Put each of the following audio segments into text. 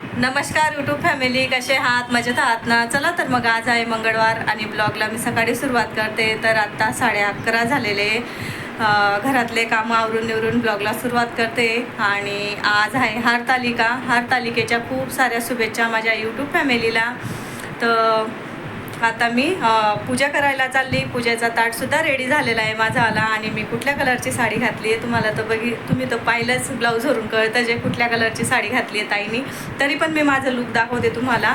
नमस्कार YouTube family कसे आहात? मजेत आहात ना? चला तर मग आज आहे मंगळवार आणि ब्लॉगला मी सकाळी सुरुवात करते. तर आत्ता साडे अकरा झालेले. घरातले कामं आवरून निवरून ब्लॉगला सुरुवात करते. आणि आज आहे हारतालिका हारतालिकेच्या खूप साऱ्या शुभेच्छा माझ्या यूट्यूब फॅमिलीला तर आता मी पूजा करायला चालली. पूजेचा ताटसुद्धा रेडी झालेला आहे माझा आला आणि मी कुठल्या कलरची साडी घातली आहे तुम्हाला तर बघी तुम्ही तर पाहिलंच ब्लाऊजवरून कळतं जे कुठल्या कलरची साडी घातली आहे ताईनी. तरी पण मी माझं लुक दाखवते तुम्हाला.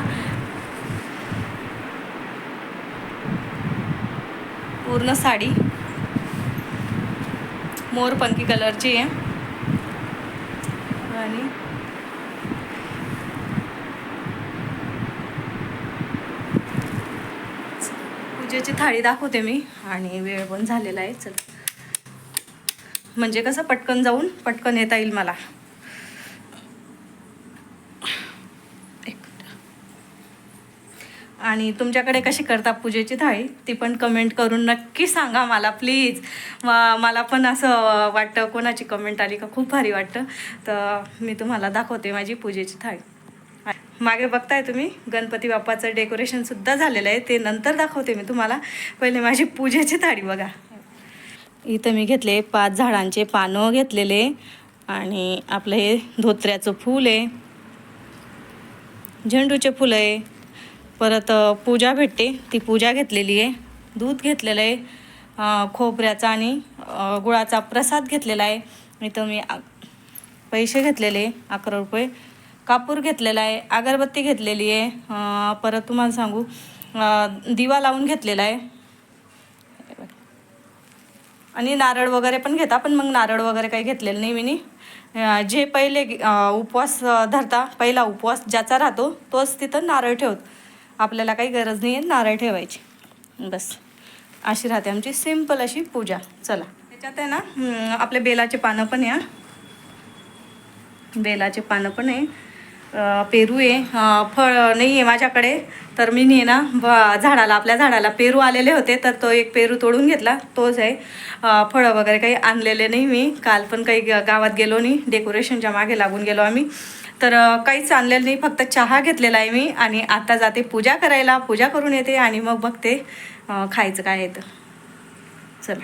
पूर्ण साडी. मोरपंखी कलरची आहे. आणि पूजेची थाळी दाखवते मी आणि वेळ पण झालेला आहे चल. म्हणजे कसं पटकन जाऊन पटकन येता येईल मला. आणि तुमच्याकडे कशी करता पूजेची थाळी ती पण कमेंट करून नक्की सांगा मला प्लीज मला पण असं वाटतं कोणाची कमेंट आली का खूप भारी वाटतं. तर मी तुम्हाला दाखवते माझी पूजेची थाळी. मागे बघताय तुम्ही गणपती बाप्पाचं डेकोरेशनसुद्धा झालेलं आहे. ते नंतर दाखवते मी तुम्हाला. पहिले माझी पूजेची थाळी बघा. इथं मी घेतले पाच झाडांचे पानं घेतलेले आणि आपलं हे धोत्र्याचं फूल आहे. झेंडूचे फुलं आहे. परत पूजा भेटते. ती पूजा घेतलेली आहे. दूध घेतलेलं आहे. खोबऱ्याचा आणि गुळाचा प्रसाद घेतलेला आहे. इथं मी आ- पैसे घेतलेले अकरा रुपये. कापूर घेतलेला आहे अगरबत्ती घेतलेली आहे. परत तुम्हाला सांगू दिवा लावून घेतलेला आहे. आणि नारळ वगैरे पण घेता पण मग नारळ वगैरे काही घेतलेलं नाही मी जे पहिले उपवास धरता पहिला उपवास ज्याचा राहतो तोच तिथं नारळ ठेवत. आपल्याला काही गरज नाही आहे नारळ ठेवायची. बस. अशी राहते आमची सिंपल अशी पूजा. चला. त्याच्यात आहे ना आपले बेलाचे पानं पण या. बेलाचे पानं पण आहे. पेरू आहे फळ नाही आहे माझ्याकडे. तर मी नाही ना ब- झाडाला आपल्या झाडाला पेरू आलेले होते तर तो एक पेरू तोडून घेतला. तोच आहे. फळं वगैरे काही आणलेले नाही मी. काल पण काही ग- गावात गेलो नाही. डेकोरेशनच्या मागे लागून गेलो आम्ही. तर काहीच आणलेलं नाही. फक्त चहा घेतलेला आहे मी आणि आता जाते पूजा करायला. पूजा करून येते आणि मग बघते खायचं काय येतं चला.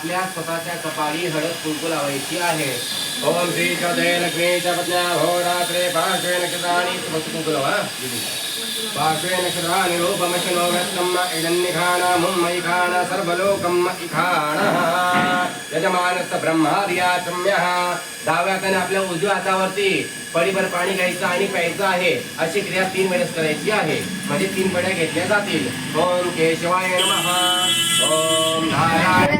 आपल्या स्वतःच्या कपाळी हळद कुंकू लावायची आहे. ओम श्री श्रद्धे लक्ष्मीच्या पत्न्या होरात्रे पार्श्वे नक्षत्राणि मस्त कुंकू लावा. हा, पार्श्वे नक्षत्राणि रूपमशिनो व्यक्तम् इदन्निखाण मुम्मयिखाण सर्वलोकम् इखाण यजमानस्य ब्रह्मार्याचम्यः डाव्या हाताने आपल्या उजव्या हातावरती पडीभर पाणी घ्यायचं आणि प्यायचं आहे अशी क्रिया तीन वेळेस करायची आहे. म्हणजे तीन पड्या घेतल्या जातील. ओम केशवाय नमः. ओम नारायण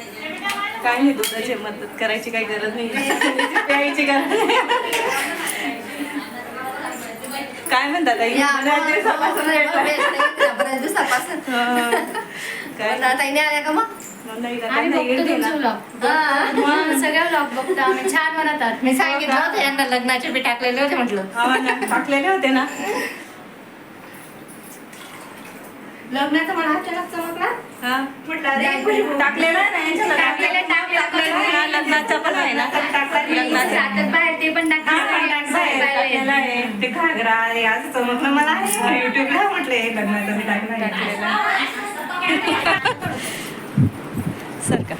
काय नाही दुधाची मदत करायची काही गरज नाही. प्यायची गरज नाही. काय म्हणतात. हं. बघतो आम्ही. छान बनवतात मी सांगितलं होतं यांना लग्नाचे बी टाकलेले होते म्हटलं. हा ना, टाकलेले होते ना. लग्नाचं मला अचानक लग्नाचा. पण आहे ना लग्नाचा सातत बाहेर ते पण हा, टाकलेलं टाकलेला आहे. ते घागरा आहे असं चमकलं मला युट्यूबला म्हटले लग्नाचं मी टाकलेला. सर का?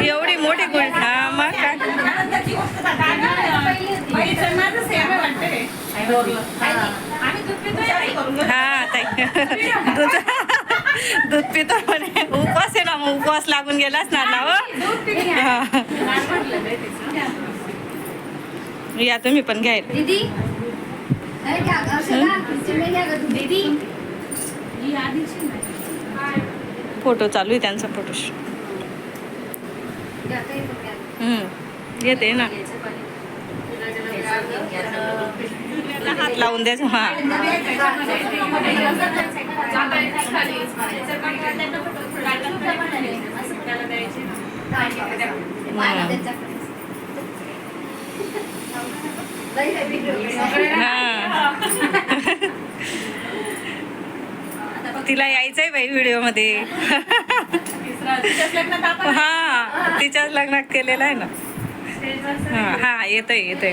एवढी मोठी गुढी हा मग काय? हा ताई. दूध दूध पितो म्हणे. उपवास आहे ना मग उपवास लागून गेला असणार ना हो. या तुम्ही पण घ्यायला दीदी. अरे क्या अर्षदा चिमणे घ्या गं तू. दीदी. फोटो चालू आहे त्यांचा फोटो. घेते ना. हात लावून हा. video. हा. तिला यायचंय बाई व्हिडिओमध्ये हा. तिच्याच लग्नात केलेलं आहे ना. हा हा येतोय येतोय.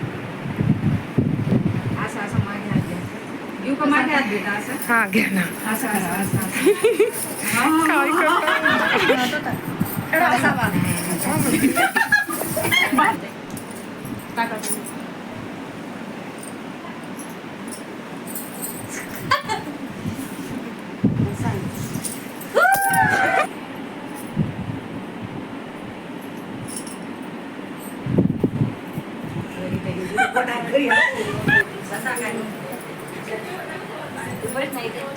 लागलं? दहा लहानचा काय लागलं? हा. हा हा घ्या ना काय करता?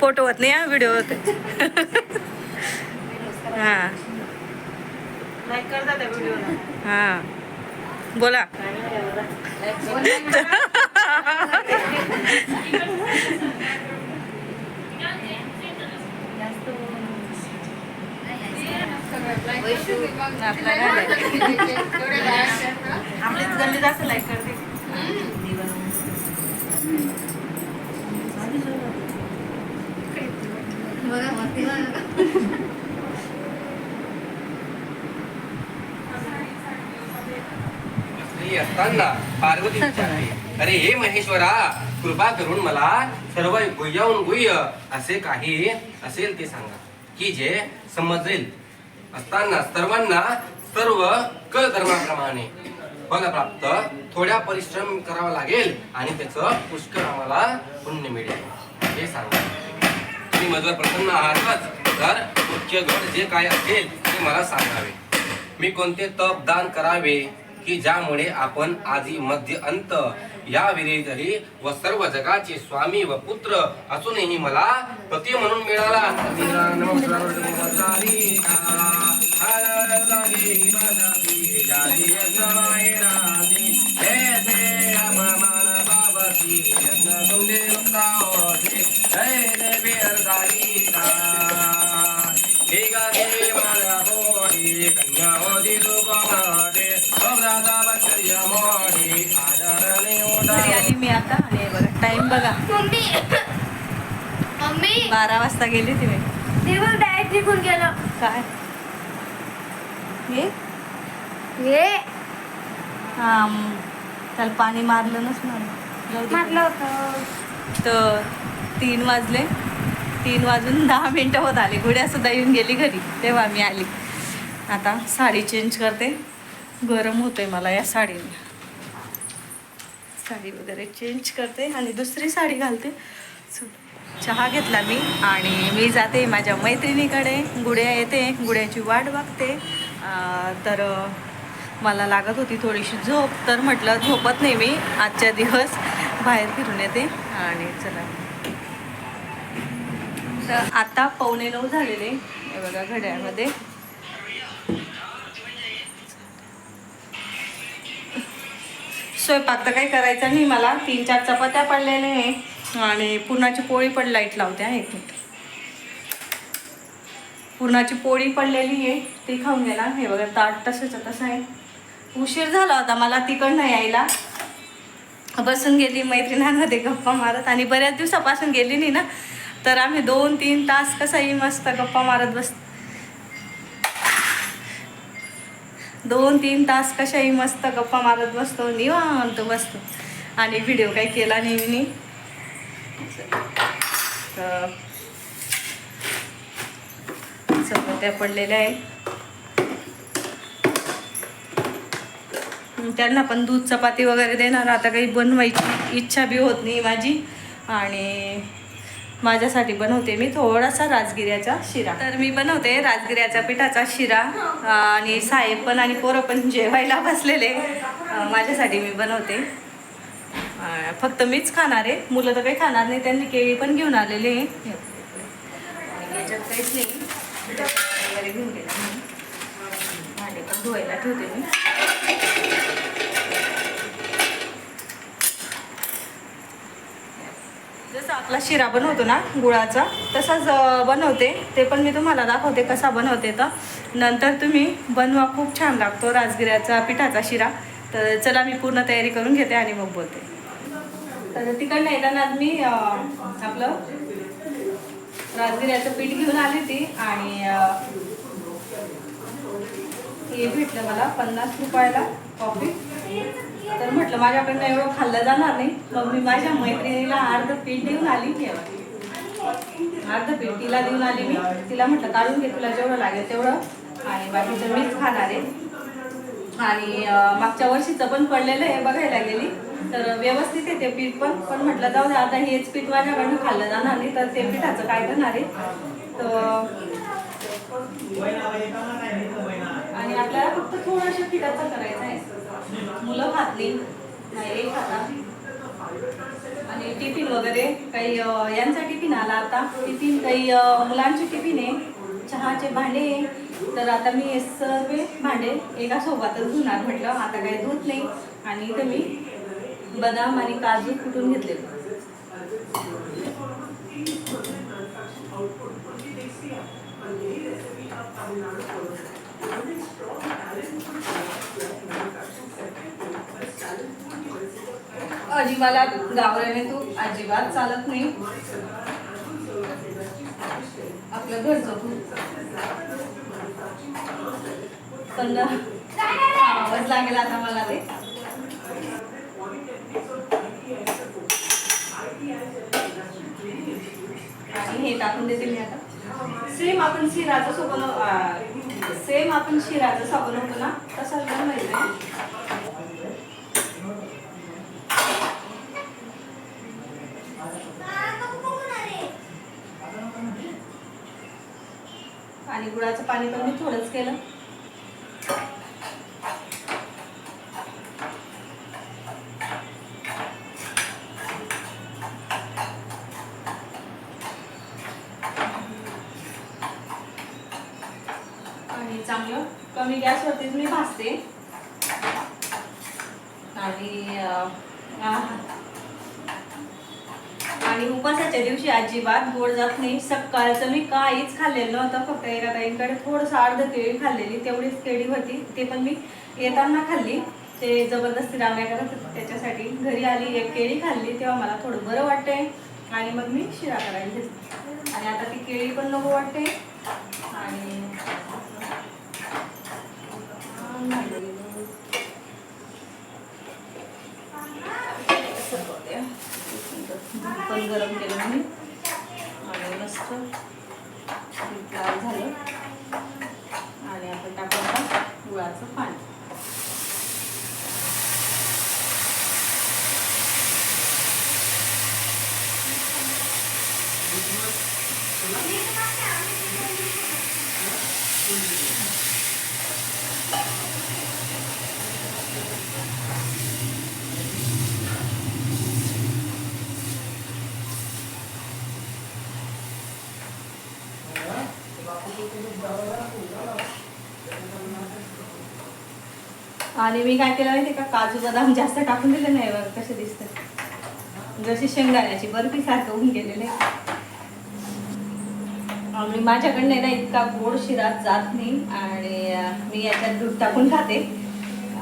फोटो होत नाही हा व्हिडिओ होते हा हा बोला आपलीच गल्ली जास्त लाईक करते असताना पार्वती अरे हे महेश्वरा कृपा करून मला सर्व गुह्याहून गुह्य असे काही असेल ते सांगा. की जे समजेल. असताना सर्वांना सर्व कल धर्माप्रमाणे फल प्राप्त थोड्या परिश्रम करावा लागेल आणि त्याचं पुष्कळ आम्हाला पुण्य मिळेल. हे सांगा. तुम्ही माझ्यावर प्रसन्न आहातच तर मुख्य गट जे काय असेल ते मला सांगावे. मी कोणते तप दान करावे की ज्यामुळे आपण आधी मध्य अंत या विरेतही व सर्व जगाचे स्वामी व पुत्र असूनही मला पती म्हणून मिळाला. कन्या मी आता आणि बघा टाइम बघा. मम्मी. मम्मी. बारा वाजता गेली ती मी डायरेक्ट निघून गेलं. काय? हे? हे. हा त्याला पाणी मारलं दे. म्हटलं होतं. तर तीन वाजले. तीन वाजून दहा मिनटं होत आली. गुड्यासुद्धा येऊन गेली घरी. तेव्हा मी आली. आता साडी चेंज करते. गरम होतंय मला या साडीने. साडी वगैरे चेंज करते आणि दुसरी साडी घालते. चहा घेतला मी आणि मी जाते माझ्या मैत्रिणीकडे. गुड्या येते गुड्याची वाट बघते. तर मला लागत होती थोडीशी झोप तर म्हटलं झोपत नाही मी. आजच्या दिवस बाहेर फिरून येते आणि चला. तर आता पावणे नऊ झालेले. बघा घड्याळमध्ये. स्वयंपाक तर काही करायचा नाही मला. तीन चार चपात्या पडलेल्या आहे. आणि पुरणाची पोळी पण लाइट लावते आहे एक मिनिट. पुरणाची पोळी पडलेली आहे ती खाऊन घेणार हे बघा ताट तसंच तसं आहे. उशीर झाला होता मला तिकडनं यायला. बसून गेली मैत्रिणांमध्ये गप्पा मारत आणि बऱ्याच दिवसापासून गेली नाही ना. तर आम्ही दोन तीन तास कसाही मस्त गप्पा मारत बस दोन तीन तास कशाही मस्त गप्पा मारत बसतो निवांत बसतो. आणि व्हिडिओ काही केला नाही मी तर चपात्या पडलेल्या आहे. त्यांना पण दूध चपाती वगैरे देणार. आता काही बनवायची इच्छा बी होत नाही माझी. आणि माझ्यासाठी बनवते मी थोडासा राजगिऱ्याचा शिरा. तर मी बनवते राजगिऱ्याच्या पिठाचा शिरा. आणि साहेब पण आणि पोरं पण जेवायला बसलेले. माझ्यासाठी मी बनवते. फक्त मीच खाणार आहे. मुलं तर काही खाणार नाही. त्यांनी केळी पण घेऊन आलेले याच्यात काहीच नाही. वगैरे घेऊन गेले. भांडे पण धुवायला ठेवते मी. आपला शिरा बनवतो ना गुळाचा तसाच बनवते. ते पण मी तुम्हाला दाखवते कसा बनवते तर. नंतर तुम्ही बनवा खूप छान लागतो राजगिऱ्याचा पिठाचा शिरा. तर चला मी पूर्ण तयारी करून घेते आणि मग बोलते. तर तिकडनं येताना मी आपलं राजगिऱ्याचं पीठ घेऊन आली होती आणि हे भेटलं मला पन्नास रुपयाला कॉफी. तर म्हटलं माझ्याकडनं एवढं खाल्लं जाणार नाही. मग मी माझ्या मैत्रिणीला अर्ध पीठ देऊन आली अर्ध पीठ तिला देऊन आली मी. तिला म्हटलं काढून घे तुला जेवढं लागेल तेवढं. आणि बाकीचं मीच खाणार आहे. आणि मागच्या वर्षीचं पण पडलेलं आहे बघायला गेली. तर व्यवस्थित आहे ते पीठ पण. पण म्हटलं जाऊ दे आता हेच पीठ माझ्याकडनं खाल्लं जाणार नाही तर ते पिठाचं काय करणार आहे? तर आणि आपल्याला फक्त थोडंसं पिठाचं करायचं आहे. मुलं खात नाही नाही खातात आणि टिफिन वगैरे काही यांचा टिफिन आला आता. टिफिन काही मुलांचे टिफिन आहे. चहाचे भांडे आहे. तर आता मी सर्व भांडे एका सोबतच धुणार म्हटलं. आता काही धुत नाही. आणि इथं मी बदाम आणि काजू कुटून घेतले? अजिबाला गावऱ्याने तू अजिबात चालत नाही. आपलं घर तू पण आवाज लागेल आता मला ते. आणि हे टाकून देते मी आता. सेम आपण शिराचं सोबत सेम आपण शिराचं साबण होतो ना तसाच आहे आणि गुळाचं पाणी पण मी थोडंच केलं आणि चांगलं कमी गॅसवरतीच मी भाजते आणि अं, आ- आणि उपासाच्या दिवशी अजिबात गोड जात नाही. सकाळचं मी काहीच खाल्लेलं नव्हतं. फक्त एका ताईंकडे थोडंसं अर्ध केळी खाल्लेली. तेवढीच केळी होती. ते पण मी येताना खाल्ली. ते जबरदस्ती रांग्या करत त्याच्यासाठी घरी आली एक केळी खाल्ली. तेव्हा मला थोडं बरं वाटतंय. आणि मग मी शिरा करायला घेतली. आणि आता ती केळी पण नको वाटते. आणि पण गरम केलं मी. मस्त लाल झालं. आणि आपण टाकू आता गुळाचं पाणी. आणि मी काय केलं माहिती का? काजू बदाम जास्त टाकून दिले नाही बघ कसे दिसत जशी शेंगदाण्याची बर्फी सारखं होऊन गेलेले. आणि माझ्याकडनं ना इतका गोड शिरा जात नाही आणि मी याच्यात दूध टाकून खाते.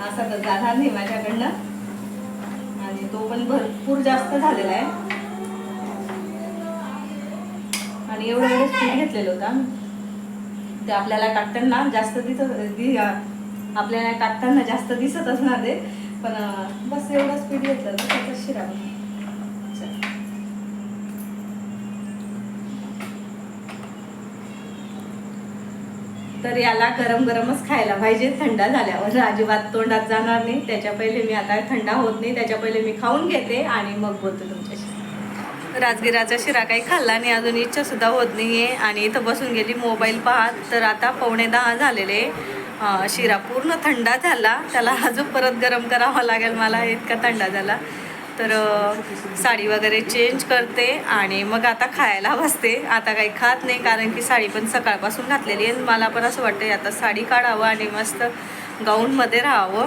असं तर जाणार नाही माझ्याकडनं. आणि तो पण भरपूर जास्त झालेला आहे. आणि एवढं वेळेस घेतलेलं होता ते आपल्याला टाकताना जास्त दिसत आपल्याला टाकताना जास्त दिसत असणार ते. पण बस एवढंच स्पीड घेतला तर त्याचा शिरा तर याला गरम गरमच खायला पाहिजे. थंड झाल्यावर अजिबात तोंडात जाणार नाही. त्याच्या पहिले मी आता थंडा होत नाही. त्याच्या पहिले मी खाऊन घेते आणि मग बोलतो तुमच्याशी. राजगिराचा शिरा काही खाल्ला नाही अजून इच्छा सुद्धा होत नाहीये. आणि इथं बसून गेली मोबाईल पाहत. तर आता पावणे दहा झालेले. शिरा पूर्ण थंडा झाला. त्याला अजून परत गरम करावा लागेल मला इतका थंडा झाला. तर साडी वगैरे चेंज करते आणि मग आता खायला बसते. आता काही खात नाही कारण की साडी पण सकाळपासून घातलेली आहे. मला पण असं वाटतं आता साडी काढावं आणि मस्त गाऊनमध्ये राहावं.